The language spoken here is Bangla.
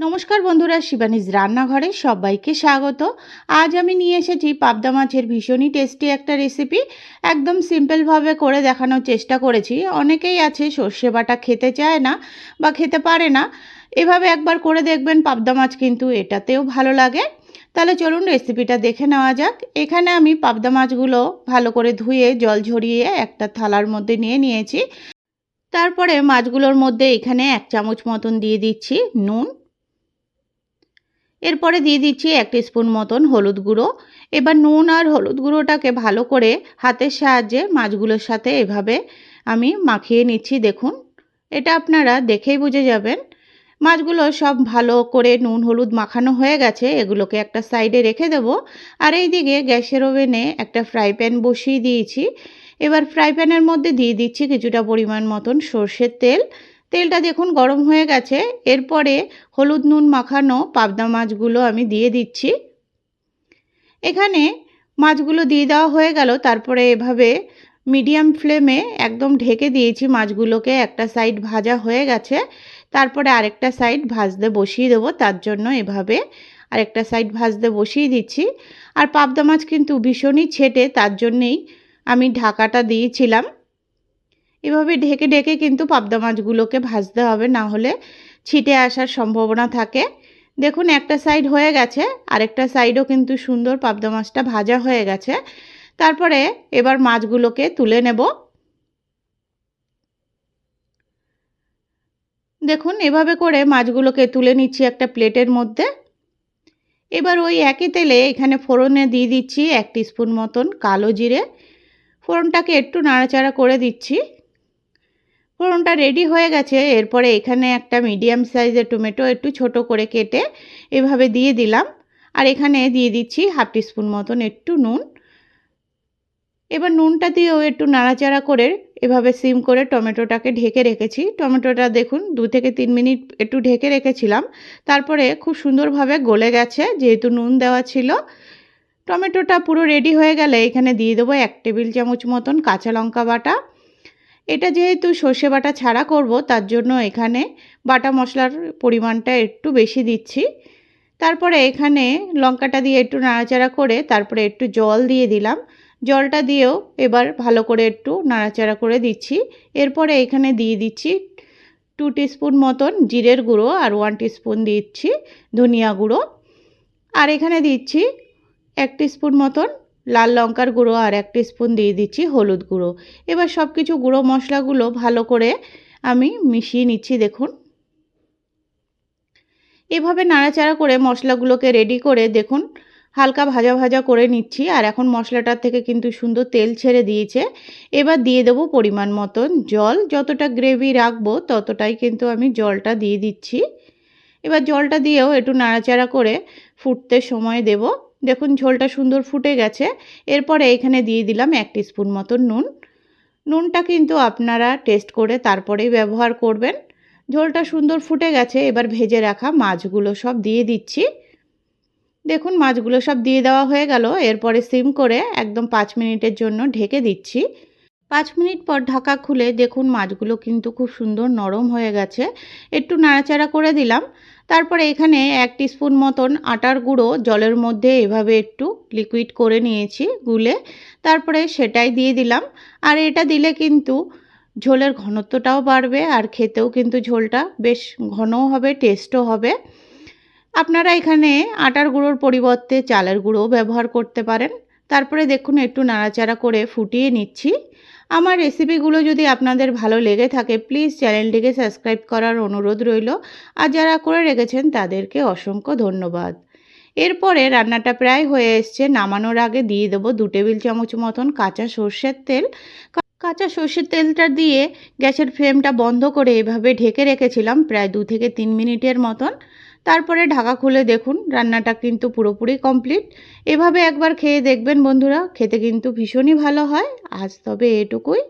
নমস্কার বন্ধুরা, শিবানীজ রান্নাঘরে সবাইকে স্বাগত। আজ আমি নিয়ে এসেছি পাবদা মাছের ভীষণই টেস্টি একটা রেসিপি একদম সিম্পলভাবে করে দেখানোর চেষ্টা করেছি। অনেকেই আছে সর্ষে বাটা খেতে চায় না বা খেতে পারে না। এভাবে একবার করে দেখবেন পাবদা মাছ কিন্তু এটাতেও ভালো লাগে। তাহলে চলুন রেসিপিটা দেখে নেওয়া যাক। এখানে আমি পাবদা মাছগুলো ভালো করে ধুয়ে, জল ঝরিয়ে একটা থালার মধ্যে নিয়ে নিয়েছি। তারপরে মাছগুলোর মধ্যে এখানে এক চামচ মতন দিয়ে দিচ্ছি নুন। এরপরে দিয়ে দিচ্ছি এক স্পুন মতন হলুদ গুঁড়ো। এবার নুন আর হলুদ গুঁড়োটাকে ভালো করে হাতের সাহায্যে মাছগুলোর সাথে এভাবে আমি মাখিয়ে নিচ্ছি, দেখুন। এটা আপনারা দেখেই বুঝে যাবেন। মাছগুলো সব ভালো করে নুন হলুদ মাখানো হয়ে গেছে, এগুলোকে একটা সাইডে রেখে দেব। আর এই দিকে গ্যাসের ওভেনে একটা ফ্রাই প্যান বসিয়ে দিয়েছি। এবার ফ্রাই প্যানের মধ্যে দিয়ে দিচ্ছি কিছুটা পরিমাণ মতন সর্ষের তেল। তেলটা দেখুন গরম হয়ে গেছে। এরপরে হলুদ নুন মাখানো পাবদা মাছগুলো আমি দিয়ে দিচ্ছি। এখানে মাছগুলো দিয়ে দেওয়া হয়ে গেল। তারপরে এভাবে মিডিয়াম ফ্লেমে একদম ঢেকে দিয়েছি মাছগুলোকে। একটা সাইড ভাজা হয়ে গেছে। তারপরে আরেকটা সাইড ভাজতে বসিয়ে দেবো। তার জন্য এভাবে আরেকটা সাইড ভাজতে বসিয়ে দিচ্ছি। আর পাবদা মাছ কিন্তু ভীষণই ছেটে। তার জন্যেই আমি ঢাকাটা দিয়েছিলাম। এভাবে ঢেকে ঢেকে কিন্তু পাবদা মাছগুলোকে ভাজতে হবে, না হলে ছিটে আসার সম্ভাবনা থাকে। দেখুন, একটা সাইড হয়ে গেছে, আরেকটা সাইডও কিন্তু সুন্দর পাবদা মাছটা ভাজা হয়ে গেছে। তারপরে এবার মাছগুলোকে তুলে নেব। দেখুন, এভাবে করে মাছগুলোকে তুলে নিচ্ছি একটা প্লেটের মধ্যে। এবার ওই একই তেলে এখানে ফোড়নে দিয়ে দিচ্ছি এক স্পুন মতন কালো জিরে। ফোড়নটাকে একটু নাড়াচাড়া করে দিচ্ছি। ফোড়নটা রেডি হয়ে গেছে। এরপরে এখানে একটা মিডিয়াম সাইজের টমেটো একটু ছোট করে কেটে এভাবে দিয়ে দিলাম। আর এখানে দিয়ে দিচ্ছি হাফ টিস্পুন মতন একটু নুন। এবার নুনটা দিয়েও একটু নাড়াচাড়া করে এভাবে সিম করে টমেটোটাকে ঢেকে রেখেছি। টমেটোটা দেখুন, দু থেকে তিন মিনিট একটু ঢেকে রেখেছিলাম। তারপরে খুব সুন্দরভাবে গলে গেছে, যেহেতু নুন দেওয়া ছিল। টমেটোটা পুরো রেডি হয়ে গেলে এখানে দিয়ে দেবো এক টেবিল চামচ মতন কাঁচা লঙ্কা বাটা। এটা যেহেতু সর্ষে বাটা ছাড়া করব, তার জন্য এখানে বাটা মশলার পরিমাণটা একটু বেশি দিচ্ছি। তারপরে এখানে লঙ্কাটা দিয়ে একটু নাড়াচাড়া করে তারপরে একটু জল দিয়ে দিলাম। জলটা দিয়েও এবার ভালো করে একটু নাড়াচাড়া করে দিচ্ছি। এরপরে এখানে দিয়ে দিচ্ছি টু টিস্পুন মতন জিরের গুঁড়ো আর ওয়ান টিস্পুন দিচ্ছি ধনিয়া গুঁড়ো। আর এখানে দিচ্ছি এক টিস্পুন মতন লাল লঙ্কার গুঁড়ো আর এক স্পুন দিয়ে দিচ্ছি হলুদ গুঁড়ো। এবার সব কিছু গুঁড়ো মশলাগুলো ভালো করে আমি মিশিয়ে নিচ্ছি, দেখুন। এভাবে নাড়াচাড়া করে মশলাগুলোকে রেডি করে, দেখুন, হালকা ভাজা ভাজা করে নিচ্ছি। আর এখন মশলাটার থেকে কিন্তু সুন্দর তেল ছেড়ে দিয়েছে। এবার দিয়ে দেবো পরিমাণ মতন জল। যতটা গ্রেভি রাখব ততটাই কিন্তু আমি জলটা দিয়ে দিচ্ছি। এবার জলটা দিয়েও একটু নাড়াচাড়া করে ফুটতে সময় দেব। দেখুন, ঝোলটা সুন্দর ফুটে গেছে। এরপরে এখানে দিয়ে দিলাম এক স্পুন মতন নুন। নুনটা কিন্তু আপনারা টেস্ট করে তারপরেই ব্যবহার করবেন। ঝোলটা সুন্দর ফুটে গেছে, এবার ভেজে রাখা মাছগুলো সব দিয়ে দিচ্ছি। দেখুন, মাছগুলো সব দিয়ে দেওয়া হয়ে গেল। এরপরে সিম করে একদম পাঁচ মিনিটের জন্য ঢেকে দিচ্ছি। পাঁচ মিনিট পর ঢাকা খুলে দেখুন মাছগুলো কিন্তু খুব সুন্দর নরম হয়ে গেছে। একটু নাড়াচাড়া করে দিলাম। তারপরে এখানে এক স্পুন মতন আটার গুঁড়ো জলের মধ্যে এভাবে একটু লিকুইড করে নিয়েছি গুলে। তারপরে সেটাই দিয়ে দিলাম। আর এটা দিলে কিন্তু ঝোলের ঘনত্বটাও বাড়বে আর খেতেও কিন্তু ঝোলটা বেশ ঘনও হবে, টেস্টও হবে। আপনারা এখানে আটার গুঁড়োর পরিবর্তে চালের গুঁড়োও ব্যবহার করতে পারেন। তারপরে দেখুন, একটু নাড়াচাড়া করে ফুটিয়ে নিচ্ছি। আমার রেসিপিগুলো যদি আপনাদের ভালো লেগে থাকে, প্লিজ চ্যানেলটিকে সাবস্ক্রাইব করার অনুরোধ রইল। আর যারা করে রেখেছেন, তাদেরকে অসংখ্য ধন্যবাদ। এরপরে রান্নাটা প্রায় হয়ে এসছে। নামানোর আগে দিয়ে দেবো দু টেবিল চামচ মতন কাঁচা সর্ষের তেল। কাঁচা সর্ষের তেলটা দিয়ে গ্যাসের ফ্লেমটা বন্ধ করে এভাবে ঢেকে রেখেছিলাম প্রায় দু থেকে তিন মিনিটের মতন। তারপরে ঢাকা খুলে দেখুন, রান্নাটা কিন্তু পুরোপুরি কমপ্লিট এভাবে একবার খেয়ে দেখবেন বন্ধুরা, খেতে কিন্তু ভীষণই ভালো হয়। আজ তবে এটুকুই।